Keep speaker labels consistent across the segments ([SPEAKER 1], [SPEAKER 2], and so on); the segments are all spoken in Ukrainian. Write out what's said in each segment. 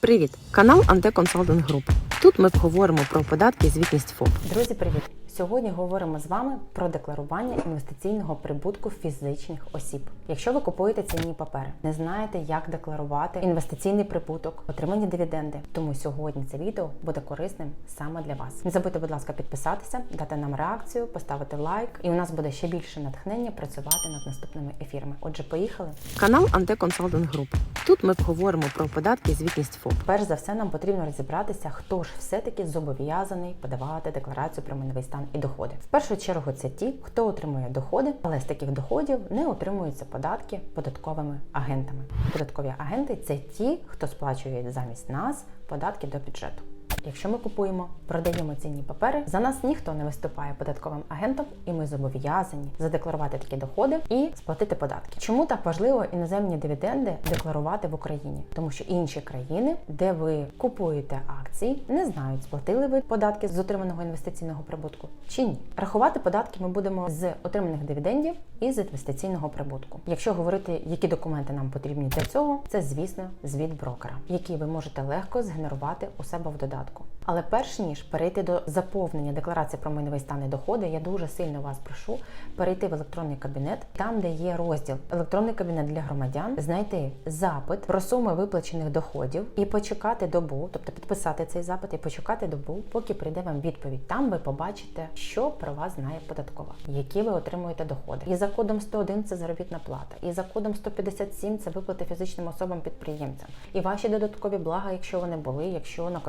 [SPEAKER 1] Привіт! Канал Анте Консалтинг Груп. Тут ми поговоримо про податки і звітність ФОП.
[SPEAKER 2] Друзі, привіт! Сьогодні говоримо з вами про декларування інвестиційного прибутку фізичних осіб. Якщо ви купуєте цінні папери, не знаєте, як декларувати інвестиційний прибуток, отримані дивіденди, тому сьогодні це відео буде корисним саме для вас. Не забудьте, будь ласка, підписатися, дати нам реакцію, поставити лайк, і у нас буде ще більше натхнення працювати над наступними ефірами. Отже, поїхали.
[SPEAKER 1] Канал Анте Консалтинг Груп. Тут ми поговоримо про податки і звітність ФОП.
[SPEAKER 2] Перш за все, нам потрібно розібратися, хто ж все-таки зобов'язаний подавати декларацію про майновий стан і доходи. В першу чергу це ті, хто отримує доходи, але з таких доходів не отримуються податки податковими агентами. Податкові агенти це ті, хто сплачує замість нас податки до бюджету. Якщо ми купуємо, продаємо цінні папери, за нас ніхто не виступає податковим агентом, і ми зобов'язані задекларувати такі доходи і сплатити податки. Чому так важливо іноземні дивіденди декларувати в Україні? Тому що інші країни, де ви купуєте акції, не знають, сплатили ви податки з отриманого інвестиційного прибутку чи ні. Рахувати податки ми будемо з отриманих дивідендів і з інвестиційного прибутку. Якщо говорити, які документи нам потрібні для цього, це звісно звіт брокера, який ви можете легко згенерувати у себе в додатку. Але перш ніж перейти до заповнення декларації про майновий стан і доходи, я дуже сильно вас прошу перейти в електронний кабінет, там де є розділ електронний кабінет для громадян, знайти запит про суми виплачених доходів і почекати добу, тобто підписати цей запит і почекати добу, поки прийде вам відповідь. Там ви побачите, що про вас знає податкова, які ви отримуєте доходи. І за кодом 101 це заробітна плата, і за кодом 157 це виплати фізичним особам підприємцям. І ваші додаткові блага, якщо вони були, якщо на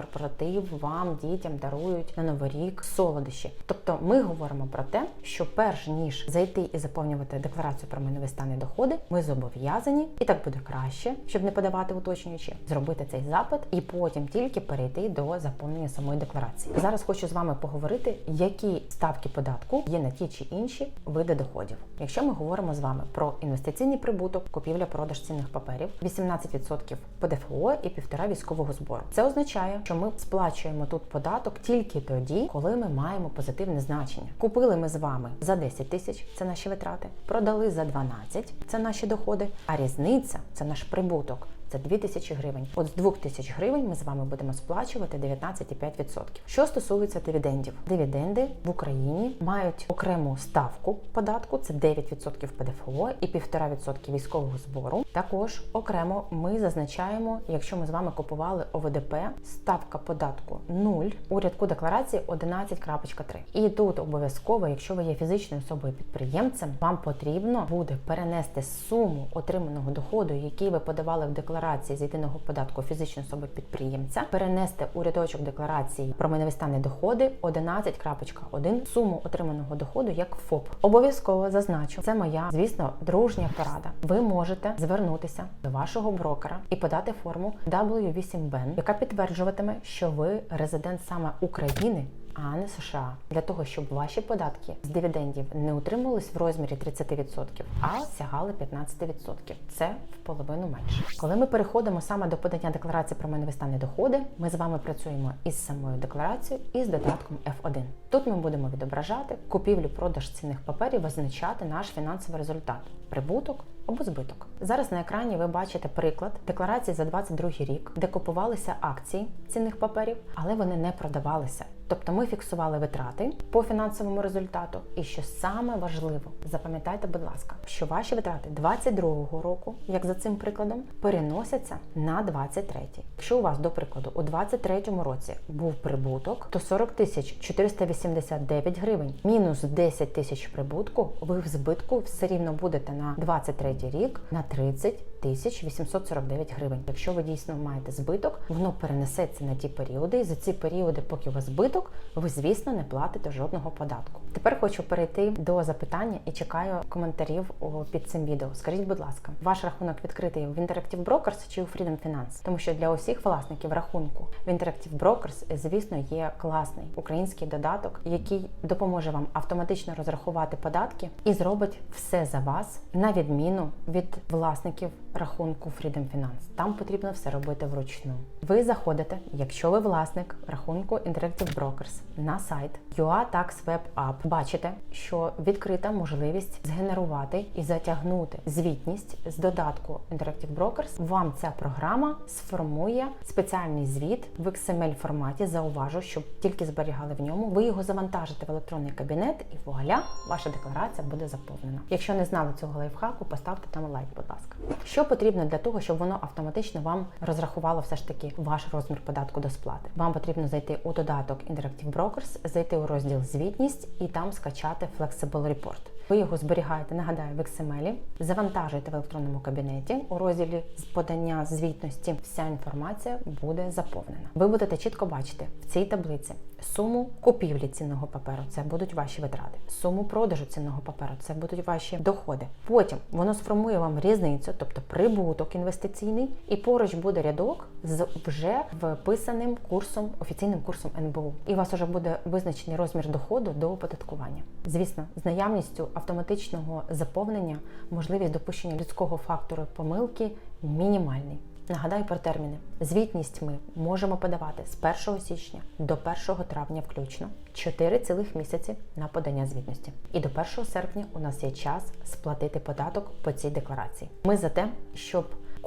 [SPEAKER 2] корпоратив вам, дітям дарують на новий рік солодощі. Тобто ми говоримо про те, що перш ніж зайти і заповнювати декларацію про майновий стан і доходи, ми зобов'язані, і так буде краще, щоб не подавати уточнюючі, зробити цей запит і потім тільки перейти до заповнення самої декларації. Зараз хочу з вами поговорити, які ставки податку є на ті чи інші види доходів. Якщо ми говоримо з вами про інвестиційний прибуток, купівля-продаж цінних паперів, 18% ПДФО і 1,5% військового збору. Це означає, що ми сплачуємо тут податок тільки тоді, коли ми маємо позитивне значення. Купили ми з вами за 10 тисяч, це наші витрати, продали за 12, це наші доходи, а різниця це наш прибуток. Це 2 тисячі гривень. От з 2 тисяч гривень ми з вами будемо сплачувати 19,5%. Що стосується дивідендів, дивіденди в Україні мають окрему ставку податку, це 9% ПДФО і 1,5% військового збору. Також окремо ми зазначаємо, якщо ми з вами купували ОВДП, ставка податку 0, у рядку декларації 11.3. І тут обов'язково, якщо ви є фізичною особою підприємцем, вам потрібно буде перенести суму отриманого доходу, який ви подавали в декларації з єдиного податку фізичної особи підприємця, перенести у рядочок декларації про майнові стани доходи 11.1 суму отриманого доходу як ФОП. Обов'язково зазначу, це моя, звісно, дружня порада. Ви можете звернутися до вашого брокера і подати форму W8BEN, яка підтверджуватиме, що ви резидент саме України. А не США для того, щоб ваші податки з дивідендів не утримувались в розмірі 30%, а сягали 15%. Це в половину менше. Коли ми переходимо саме до подання декларації про майнові стани доходи, ми з вами працюємо із самою декларацією і з додатком F1. Тут ми будемо відображати купівлю-продаж цінних паперів, визначати наш фінансовий результат прибуток або збиток. Зараз на екрані ви бачите приклад декларації за 22 рік, де купувалися акції цінних паперів, але вони не продавалися. Тобто ми фіксували витрати по фінансовому результату. І що саме важливо, запам'ятайте, будь ласка, що ваші витрати 22-го року, як за цим прикладом, переносяться на 23-й. Якщо у вас, до прикладу, у 23-му році був прибуток, то 40 тисяч 489 гривень мінус 10 тисяч прибутку, ви в збитку все рівно будете на 23-й рік на 30 тисяч 849 гривень. Якщо ви дійсно маєте збиток, воно перенесеться на ті періоди, і за ці періоди, поки у вас збиток, ви, звісно, не платите жодного податку. Тепер хочу перейти до запитання і чекаю коментарів під цим відео. Скажіть, будь ласка, ваш рахунок відкритий в Interactive Brokers чи у Freedom Finance? Тому що для усіх власників рахунку в Interactive Brokers, звісно, є класний український додаток, який допоможе вам автоматично розрахувати податки і зробить все за вас на відміну від власників рахунку Freedom Finance. Там потрібно все робити вручну. Ви заходите, якщо ви власник рахунку Interactive Brokers на сайт UA Tax Web App, бачите, що відкрита можливість згенерувати і затягнути звітність з додатку Interactive Brokers. Вам ця програма сформує спеціальний звіт в XML форматі. Зауважу, щоб тільки зберігали в ньому. Ви його завантажите в електронний кабінет, і вуаля, ваша декларація буде заповнена. Якщо не знали цього лайфхаку, поставте там лайк, будь ласка. Що потрібно для того, щоб воно автоматично вам розрахувало все ж таки ваш розмір податку до сплати? Вам потрібно зайти у додаток Interactive Brokers, зайти у розділ звітність і там скачати Flexible Report. Ви його зберігаєте, нагадаю, в XML, завантажуєте в електронному кабінеті. У розділі з подання звітності вся інформація буде заповнена. Ви будете чітко бачити в цій таблиці суму купівлі цінного паперу, це будуть ваші витрати, суму продажу цінного паперу, це будуть ваші доходи. Потім воно сформує вам різницю, тобто прибуток інвестиційний, і поруч буде рядок з вже вписаним курсом, офіційним курсом НБУ. І у вас вже буде визначений розмір доходу до оподаткування. Звісно, з наявністю автоматичного заповнення можливість допущення людського фактору помилки мінімальний. Нагадаю про терміни. Звітність ми можемо подавати з 1 січня до 1 травня включно 4 цілих місяці на подання звітності. І до 1 серпня у нас є час сплатити податок по цій декларації. Ми за те, щоб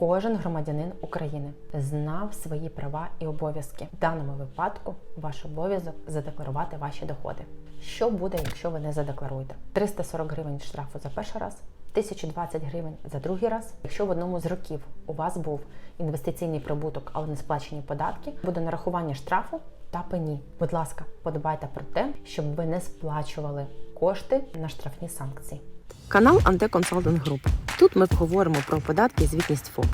[SPEAKER 2] кожен громадянин України знав свої права і обов'язки. В даному випадку ваш обов'язок задекларувати ваші доходи. Що буде, якщо ви не задекларуєте? 340 гривень штрафу за перший раз. 1020 гривень за другий раз. Якщо в одному з років у вас був інвестиційний прибуток, але не сплачені податки, буде нарахування штрафу та пені. Будь ласка, подбайте про те, щоб ви не сплачували кошти на штрафні санкції.
[SPEAKER 1] Канал Ante Consulting Group. Тут ми поговоримо про податки і звітність ФОП.